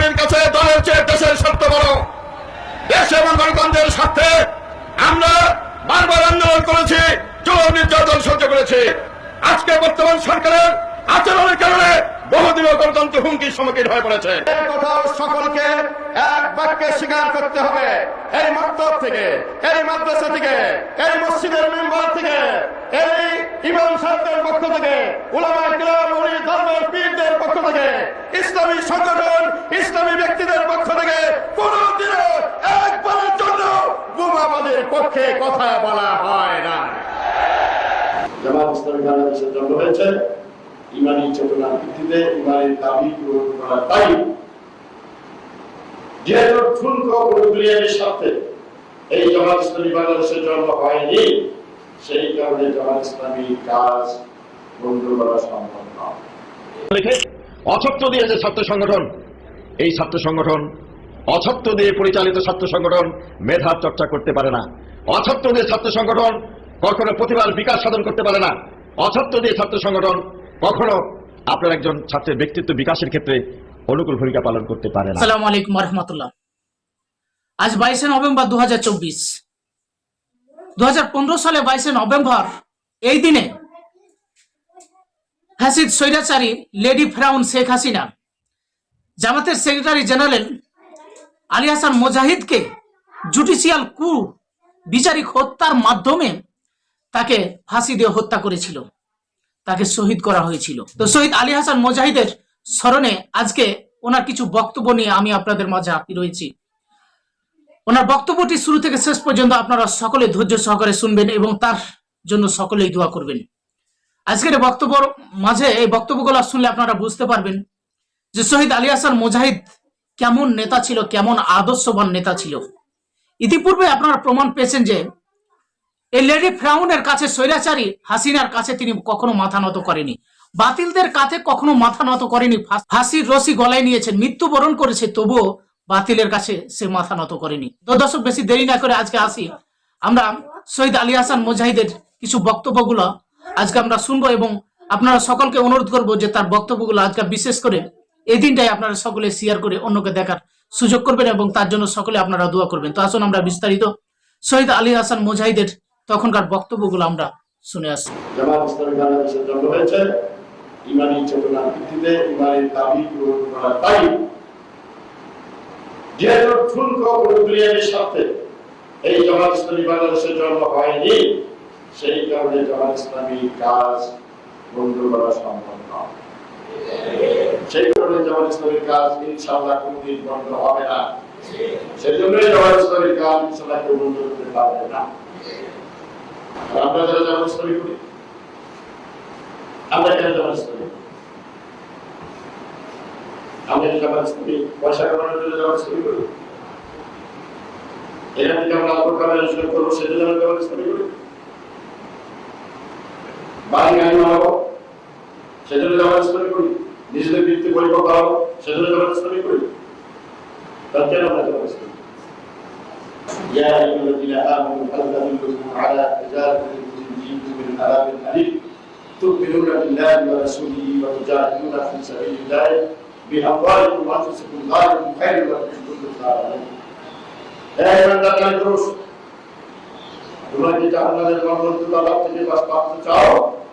ইসলামের কাছে দলের চেয়ে দেশের স্বার্থ বড়। দেশ এবং গণতন্ত্রের স্বার্থে আমরা বারবার আন্দোলন করেছি জুলুম নির্যাতন সহ্য করেছি। আজকে বর্তমান সরকারের আচরণের কারণে বহুদিনও গণতন্ত্র হুমকির সম্মুখীন হয়ে পড়েছে। সকলকে এক বাক্যে স্বীকার করতে হবে। এই মক্তব থেকে, এই মাদ্রাসা থেকে, এই মসজিদের মেম্বার থেকে, এই ইমাম সাহেবদের পক্ষ থেকে উলামা কিরাম উনি ধর্মের পীরদের পক্ষ থেকে ইসলামী সংগঠন, ইসলামী ব্যক্তিদের পক্ষ থেকে কোনদিনও একবারের জন্য বোমাবাদের পক্ষে কথা বলা হয় না। জামাত ইসলামী বাংলাদেশের জন্ম হয়েছে। যেহেতু সাথে এই জামাত ইসলামী বাংলাদেশের হয়নি। সেই কারণে জামাত কাজ বন্ধ করা সম্ভব অছত্র দিয়ে যে ছাত্র সংগঠন, এই ছাত্র সংগঠন অছত্র দিয়ে পরিচালিত ছাত্র সংগঠন মেধার চর্চা করতে পারে না। অছত্র দিয়ে ছাত্র সংগঠন কখনো প্রতিভার বিকাশ সাধন করতে পারে না। অছত্র দিয়ে ছাত্র সংগঠন কখনো আপনার একজন ছাত্রের ব্যক্তিত্ব বিকাশের ক্ষেত্রে অনুকূল ভূমিকা পালন করতে পারে না। আসসালামু আলাইকুম রহমতুল্লাহ আজ বাইশে নভেম্বর দু হাজার চব্বিশ। দু সালে বাইশে নভেম্বর, এই দিনে হাসিদ স্বৈরাচারী লেডি ফ্রাউন শেখ হাসিনা। জামাতের সেক্রেটারি জেনারেল আলী হাসান মোজাহিদকে জুডিশিয়াল কু বিচারিক হত্যার মাধ্যমে তাকে ফাঁসি দিয়ে হত্যা করেছিল। তাকে শহীদ করা হয়েছিল। তো শহীদ আলী হাসান মোজাহিদের স্মরণে আজকে ওনার কিছু বক্তব্য নিয়ে আমি আপনাদের মাঝে হাজির রয়েছি ওনার বক্তব্যটি শুরু থেকে শেষ পর্যন্ত আপনারা সকলে ধৈর্য সহকারে শুনবেন এবং তার জন্য সকলেই দোয়া করবেন। আজকের বক্তব্য মাঝে এই বক্তব্যগুলো শুনলে আপনারা বুঝতে পারবেন যে শহীদ আলী হাসান মুজাহিদ কেমন নেতা ছিল, কেমন আদর্শবান নেতা ছিল। ইতিপূর্বে আপনারা প্রমাণ পেয়েছেন যে এই লেডি ফ্রাউনের কাছে স্বৈরাচারী হাসিনার কাছে তিনি কখনো মাথা নত করেনি। বাতিলদের কাছে কখনো মাথা নত করেনি ফাঁসির রশি গলায় নিয়েছে মৃত্যুবরণ করেছে, তবুও বাতিলের কাছে সে মাথা নত করেনি। তো দর্শক, বেশি দেরি না করে আজকে আসি। আমরা শহীদ আলী হাসান মুজাহিদের কিছু বক্তব্যগুলো আজকে আমরা শুনব এবং আপনারা সকলকে অনুরোধ করব যে তার বক্তব্যগুলো আজকে বিশেষ করে এই দিনটাই আপনারা সকলে শেয়ার করে অন্যকে দেখার সুযোগ করবেন এবং তার জন্য সকলে আপনারা দোয়া করবেন। তো আসুন আমরা বিস্তারিত। শহীদ আলী হাসান মুজাহিদের তখনকার বক্তব্যগুলো আমরা শুনে আসি। যেহেতু প্রক্রিয়ার সাথে এই জামাত ইসলামী বাংলাদেশের জন্ম হয়নি। সেই কারণে জামাত ইসলামী কাজ বন্ধ করা সম্ভব নয়। সেই কারণে জামাত ইসলামীর কাজ ইনশাআল্লাহ কোনদিন বন্ধ হবে না। সেজন্যই জামাত ইসলামীর কাজ ইনশাআল্লাহ কেউ বন্ধ করতে পারবে না। আমরা যারা জামাত ইসলামী করি, আমরা কেন জামাত ইসলামী? আমরা জামাত ইসলামী পয়সা কামানোর জন্য জামাত ইসলামী করি? এখান থেকে আমরা আল্লাহ কামাল ইসলাম করব, সেজন্য আমরা জামাত ইসলামী করি। বাড়ি গাড়ি বানাবো সেজন্য জামাত ইসলামী করি নিজেদের বৃত্তি পরিপক্ক হবো সেজন্য জামাত ইসলামী করি তার কেন আমরা জামাত ইসলামী করি? يا أيها الذين آمنوا هل تدلكم على تجارة تنجيكم من عذاب أليم تؤمنون بالله ورسوله وتجاهدون في سبيل الله بأموالكم وأنفسكم ذلكم خير لكم إن كنتم تعلمون يا أيها الذين পুরুষ তোমরা কি জাহান্নামের গণতন্ত্র লাভ থেকে বাস প্রাপ্ত চাও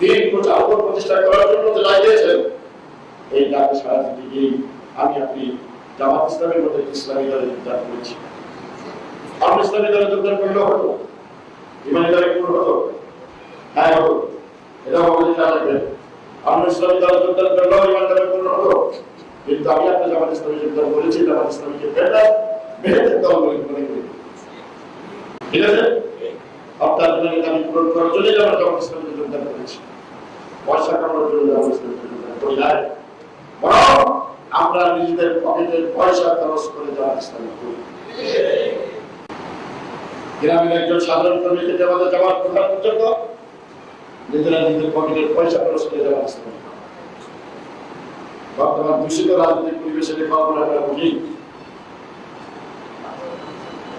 দিন প্রচার প্রতিষ্ঠা করার জন্য যে লাগিয়েছেন এই ডাকে সারা দিতে গিয়ে আমি আপনি জামাত ইসলামের মতো ইসলামী দলে যোগদান করেছি। আমরা ইসলামী দলে যোগদান করলেও হতো ইমানি দলে কোনো হতো হ্যাঁ হতো। এটা খেয়াল রাখবেন। আমরা ইসলামী দলে যোগদান করলেও ইমান দলে কোনো হতো কিন্তু আমি আপনার জামাত ইসলামী যোগদান করেছি, জামাত ইসলামীকে বেটার বেহেদের দল বলে মনে করি। ঠিক আছে? আপনার জন্য আমি পূরণ করার আমরা জামাত ইসলামীকে যোগদান করেছি। পয়সা কামানোর জন্য জামাত করি নাই। বরং আমরা নিজেদের পকেটের পয়সা খরচ করে যাওয়ার ইসলামী করি গ্রামের একজন সাধারণ কর্মী থেকে আমাদের যাওয়ার প্রধান পর্যন্ত নিজেরা নিজেদের পকেটের পয়সা খরচ করে যাওয়ার ইসলামী। বর্তমান দূষিত রাজনৈতিক পরিবেশে কল্পনা করা কঠিন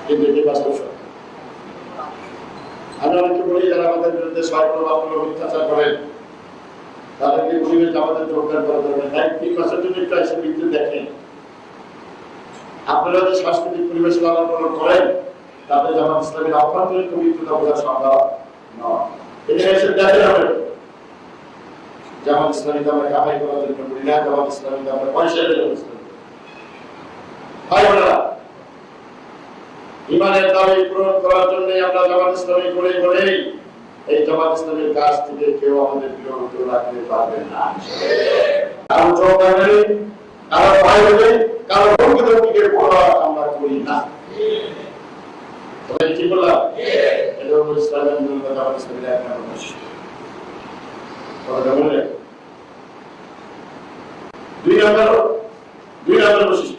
কিন্তু এটি বাস্তব। আমি বলি, যারা আমাদের বিরুদ্ধে করেন, তাদেরকে যে আমাদের যোগদান করা দরকার এক তিন মাসের জন্য একটু এসে বিদ্যুৎ দেখেন আপনারা যে সাংস্কৃতিক পরিবেশ লালন পালন করেন, তাতে জামাত ইসলামের অভ্যন্তরীণ পবিত্রতা বোঝা সম্ভব নয় এখানে এসে দেখেন আমরা জামাত ইসলামীকে আমরা কামাই করার জন্য করি না জামাত ইসলামীকে আমরা পয়সা দিয়ে ইসলামী। ভাই বোনেরা ইমানের দাবি পূরণ করার জন্য আমরা জামাত ইসলামী করে করেই এই জামাত ইসলামের কাছ থেকে কেউ আমাদের বিরত রাখতে পারবে না। কারও কারও কারও ভঙ্গিকে পড়া আমরা করি না। কি বললাম। দুই নম্বর দুই নম্বর বৈশিষ্ট্য।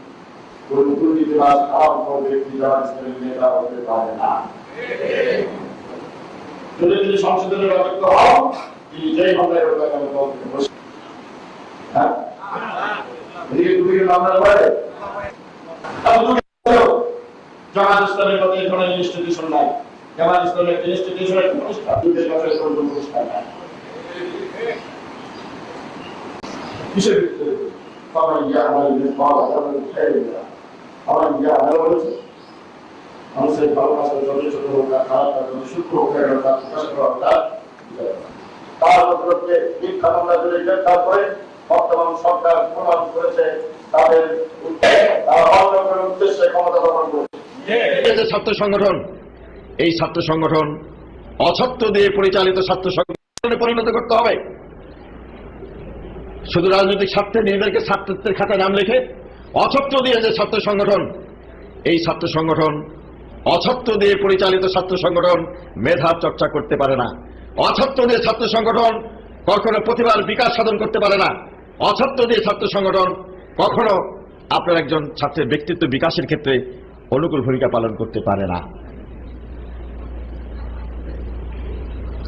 কোন দুর্নীতিবাজ খারাপ কোনো ব্যক্তি যারা ইসলামের নেতা হতে পারে না যদি তিনি সংশোধনের অযোগ্য হন তিনি যেই মামলায় হোক কেন দল থেকে বসে হ্যাঁ এদিকে দুদিকে মামলা করে আর দুদিকে জামাত ইসলামের মধ্যে এই ধরনের ইনস্টিটিউশন নাই জামাত ইসলামের ইনস্টিটিউশনের প্রতিষ্ঠা মানুষের বর্তমান সরকার প্রমাণ করেছে তাদের উদ্দেশ্যে ক্ষমতা দখল করেছে। ছাত্র সংগঠন, এই ছাত্র সংগঠন অছত্র দিয়ে পরিচালিত ছাত্র সংগঠনে পরিণত করতে হবে। শুধু রাজনৈতিক স্বার্থে, নিজেদেরকে ছাত্রত্বের খাতায় নাম লিখে অছত্র দিয়ে যে ছাত্র সংগঠন, এই ছাত্র সংগঠন অছত্র দিয়ে পরিচালিত ছাত্র সংগঠন মেধা চর্চা করতে পারে না। অছত্র দিয়ে ছাত্র সংগঠন কখনো প্রতিভার বিকাশ সাধন করতে পারে না। অছত্র দিয়ে ছাত্র সংগঠন কখনো আপনার একজন ছাত্রের ব্যক্তিত্ব বিকাশের ক্ষেত্রে অনুকূল ভূমিকা পালন করতে পারে না।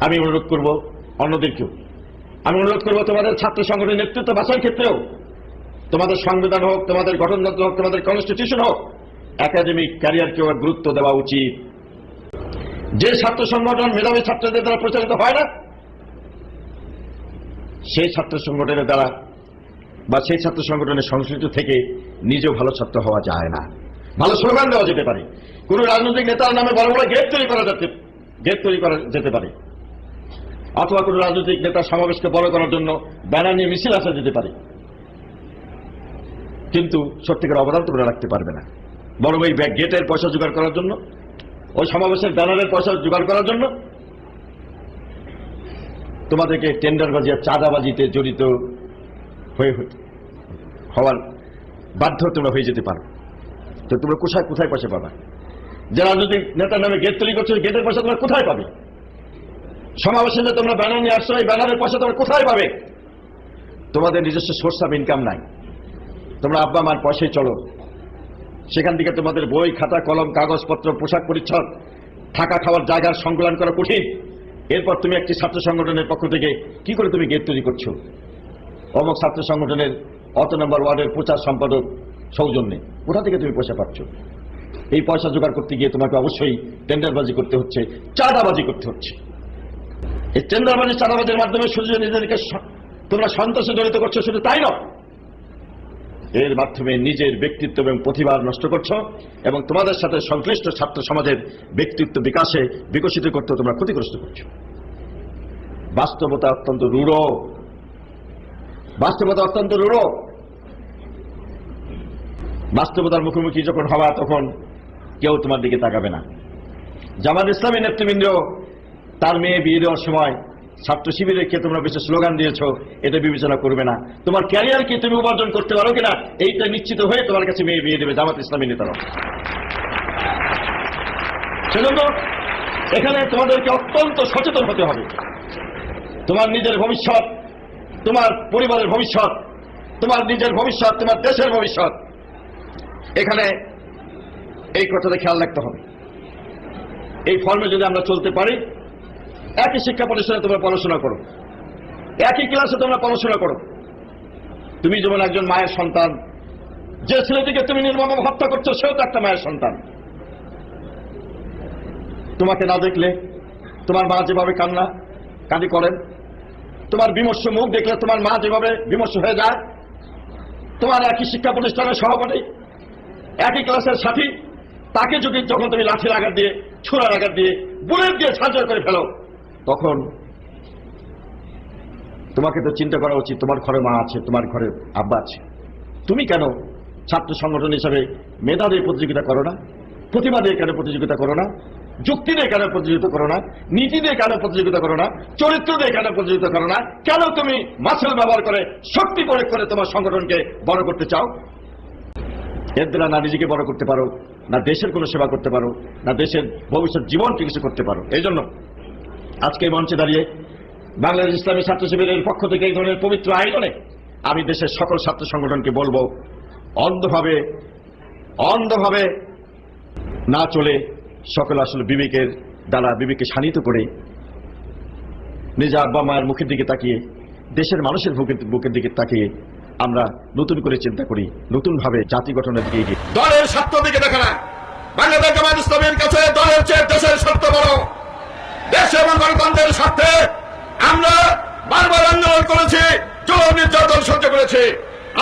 আমি অনুরোধ করব অন্যদেরকেও। আমি অনুরোধ করব তোমাদের ছাত্র সংগঠনের নেতৃত্ব বাছার ক্ষেত্রেও তোমাদের সংবিধান হোক, তোমাদের গঠনতন্ত্র হোক, তোমাদের কনস্টিটিউশন হোক একাডেমিক ক্যারিয়ারকেও গুরুত্ব দেওয়া উচিত। যে ছাত্র সংগঠন মেধাবী ছাত্রদের দ্বারা প্রচারিত হয় না, সেই ছাত্র সংগঠনের দ্বারা বা সেই ছাত্র সংগঠনের সংশ্লিষ্ট থেকে নিজেও ভালো ছাত্র হওয়া যায় না। ভালো স্লোগান দেওয়া যেতে পারে। কোন রাজনৈতিক নেতার নামে বড় বড় গেট তৈরি করা যেতে গেট তৈরি করা যেতে পারে। অথবা কোন রাজনৈতিক নেতার সমাবেশকে বড় করার জন্য ব্যানার নিয়ে মিছিল আসা যেতে পারে। কিন্তু সত্যিকার অবদান তোমরা রাখতে পারবে না। বরং ওই গেটের পয়সা জোগাড় করার জন্য, ওই সমাবেশের ব্যানারের পয়সা জোগাড় করার জন্য তোমাদেরকে টেন্ডারবাজি আর চাঁদাবাজিতে জড়িত হয়ে হওয়ার বাধ্য তোমরা হয়ে যেতে পারো। তো তোমরা কোথায় কোথায় পয়সা পাবা? যারা রাজনৈতিক নেতার নামে গেট তৈরি করছ, গেটের পয়সা তোমরা কোথায় পাবে? সমাবেশে যে তোমরা ব্যানার নিয়ে আসছো, এই ব্যানারের পয়সা তোমরা কোথায় পাবে? তোমাদের নিজস্ব সোর্স অফ ইনকাম নাই। তোমরা আব্বা, মার পয়সায় চলো। সেখান থেকে তোমাদের বই, খাতা, কলম, কাগজপত্র, পোশাক পরিচ্ছদ, থাকা খাওয়ার জায়গার সংকলন করা কঠিন। এরপর তুমি একটি ছাত্র সংগঠনের পক্ষ থেকে কি করে তুমি গেট তৈরি করছ? অমক ছাত্র সংগঠনের অত নম্বর ওয়ার্ডের প্রচার সম্পাদক সৌজন্যে। কোথা থেকে তুমি পয়সা পাচ্ছ? এই পয়সা জোগাড় করতে গিয়ে তোমাকে অবশ্যই টেন্ডারবাজি করতে হচ্ছে, চাঁদাবাজি করতে হচ্ছে। এই টেন্ডারবাজি চাঁদাবাজির মাধ্যমে শুধু নিজেদেরকে তোমরা সন্তোষে জড়িত করছ, শুধু তাই নয় এর মাধ্যমে নিজের ব্যক্তিত্ব এবং প্রতিভা নষ্ট করছ এবং তোমাদের সাথে সংশ্লিষ্ট ছাত্র সমাজের ব্যক্তিত্ব বিকাশে বিকশিত করতে তোমরা ক্ষতিগ্রস্ত করছ। বাস্তবতা অত্যন্ত রূঢ়। বাস্তবতা অত্যন্ত রূঢ়। বাস্তবতার মুখোমুখি যখন হওয়া তখন কেউ তোমার দিকে তাকাবে না। জামাত ইসলামী নেতৃবৃন্দ, তার মেয়ে বিয়ে দেওয়ার সময় ছাত্র শিবিরকে তোমরা বেশি স্লোগান দিয়েছ, এটা বিবেচনা করবে না। তোমার ক্যারিয়ার কি তুমি উপার্জন করতে পারো কিনা, এইটা নিশ্চিত হয়ে তোমার কাছে মেয়ে বিয়ে দেবে জামাত ইসলামী নেতারা। সেজন্য এখানে তোমাদেরকে অত্যন্ত সচেতন হতে হবে। তোমার নিজের ভবিষ্যৎ, তোমার পরিবারের ভবিষ্যৎ, তোমার নিজের ভবিষ্যৎ, তোমার দেশের ভবিষ্যৎ। এখানে এই কথাটা খেয়াল রাখতে হবে। এই ফর্মে যদি আমরা চলতে পারি একই শিক্ষা প্রতিষ্ঠানে তোমরা পড়াশোনা করো। একই ক্লাসে তোমরা পড়াশোনা করো। তুমি যেমন একজন মায়ের সন্তান, যে ছেলেটিকে তুমি নির্মম হত্যা করছ, সেও তো একটা মায়ের সন্তান। তোমাকে না দেখলে তোমার মা যেভাবে কান্না কাঁদি করেন, তোমার বিমর্ষ মুখ দেখলে তোমার মা যেভাবে বিমর্ষ হয়ে যায়, তোমার একই শিক্ষা প্রতিষ্ঠানের সভাপতি একই ক্লাসের সাথী, তাকে যদি যখন তুমি লাঠির আঘাত দিয়ে, ছোড়ার আঘাত দিয়ে, বুলেট দিয়ে সার্জার করে ফেলো তখন তোমাকে তো চিন্তা করা উচিত, তোমার ঘরে মা আছে, তোমার ঘরে আব্বা আছে। তুমি কেন ছাত্র সংগঠন হিসাবে মেধা দিয়ে প্রতিযোগিতা করো না? প্রতিভা দিয়ে কেন প্রতিযোগিতা করো না? যুক্তি দিয়ে কেন প্রতিযোগিতা করো না? নীতি দিয়ে কেন প্রতিযোগিতা করো না? চরিত্র দিয়ে কেন প্রতিযোগিতা করো না? কেন তুমি মাসেল ব্যবহার করে, শক্তি প্রয়োগ করে তোমার সংগঠনকে বড় করতে চাও? এর দ্বারা না নিজেকে বড় করতে পারো, না দেশের কোনো সেবা করতে পারো, না দেশের ভবিষ্যৎ জীবনকে কিছু করতে পারো। এই জন্য আজকে মঞ্চে দাঁড়িয়ে বাংলাদেশ ইসলামী ছাত্র শিবিরের পক্ষ থেকে এই ধরনের পবিত্র আয়োজনে আমি দেশের সকল ছাত্র সংগঠনকে বলব, অন্ধভাবে অন্ধভাবে না চলে সকল আসলে বিবেকের দ্বারা বিবেককে শানিত করে নিজা আব্বা মায়ের মুখের দিকে তাকিয়ে, দেশের মানুষের বুকের দিকে তাকিয়ে আমরা নতুন করে চিন্তা করি, নতুনভাবে জাতি গঠনের দিকে এগিয়ে। দলের স্বার্থ দিকে দেখে না। বাংলাদেশ জামাত ইসলামের কাছে দলের চেয়ে দেশের স্বার্থ বড়। দেশ এবং গণতন্ত্রের স্বার্থে আমরা বারবার আন্দোলন করেছি জুলুম নির্যাতন সহ্য করেছি।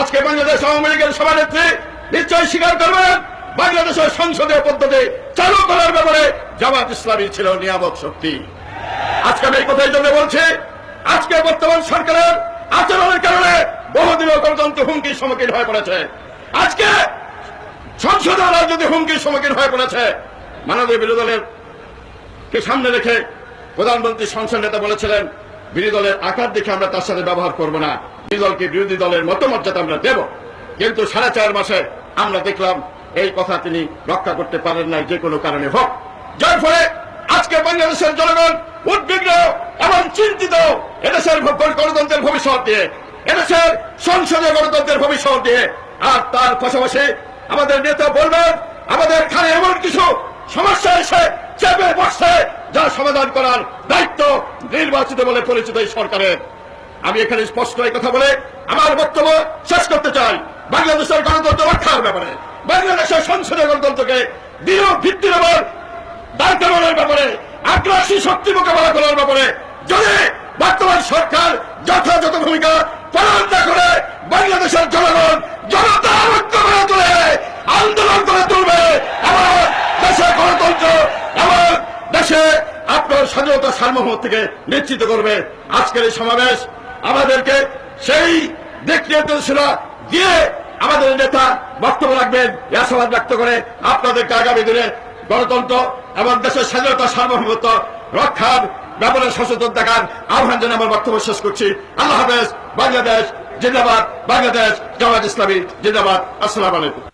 আজকে বাংলাদেশ আওয়ামী লীগের সভানেত্রী নিশ্চয়ই স্বীকার করবেন, বাংলাদেশের সংসদীয় পদ্ধতি চালু করার ব্যাপারে জামাত ইসলামী ছিল নিয়ামক শক্তি। আজকে আমি এই কথাই জন্য বলছি, আজকে বর্তমান সরকারের আচরণের কারণে বহুদিনের গণতন্ত্র হুমকির সম্মুখীন হয়ে পড়েছে। আজকে সংসদীয় রাজনীতি হুমকির সম্মুখীন হয়ে পড়েছে। মাননীয় বিরোধী দলের কে সামনে রেখে প্রধানমন্ত্রী সংসদ নেতা বলেছিলেন, বিরোধী দলের আকার দেখে আমরা তার সাথে ব্যবহার করব না। বিরোধী দলকে বিরোধী দলের মতমর্যাদা আমরা দেব। কিন্তু সাড়ে চার মাসে আমরা দেখলাম, এই কথা তিনি রক্ষা করতে পারেন না যে কোনো কারণে হোক। যার ফলে আজকে বাংলাদেশের জনগণ উদ্বিগ্ন এবং চিন্তিত এদেশের গণতন্ত্রের ভবিষ্যৎ দিয়ে এদেশের সংসদীয় গণতন্ত্রের ভবিষ্যৎ দিয়ে আর তার পাশাপাশি আমাদের নেতা বলবেন, আমাদের এখানে এমন কিছু সমস্যা এসে চেপে বসছে যা সমাধান করার দায়িত্ব নির্বাচিত বলে পরিচিত এই সরকারের আমি এখানে স্পষ্ট এই কথা বলে আমার বক্তব্য শেষ করতে চাই। বাংলাদেশের গণতন্ত্র রক্ষার ব্যাপারে, বাংলাদেশের সংসদীয় গণতন্ত্রকে দৃঢ় ভিত্তির উপর দাঁড় করানোর ব্যাপারে, আগ্রাসী শক্তি মোকাবেলা করার ব্যাপারে যদি বর্তমান সরকার যথাযথ ভূমিকা পালন না করে, বাংলাদেশের জনগণ জনতা ঐক্য করে তুলে, আন্দোলন করে তুলবে এবং দেশের দেশে আপনার স্বাধীনতা সার্বভৌম থেকে নিশ্চিত করবে। আজকের এই সমাবেশ আমাদেরকে সেই দিক নির্দেশনা দিয়ে আমাদের নেতা বক্তব্য রাখবেন। আশাবাদ ব্যক্ত করে আপনাদেরকে আগামী দিনে গণতন্ত্র এবং দেশের স্বাধীনতা সার্বভৌমত্ব রক্ষার ব্যাপারে সচেতন থাকার আহ্বান জানিয়ে আমার বক্তব্য শেষ করছি। আল্লাহ হাফেজ, বাংলাদেশ জিন্দাবাদ, বাংলাদেশ জামাত ইসলামী জিন্দাবাদ। আসসালাম আলাইকুম।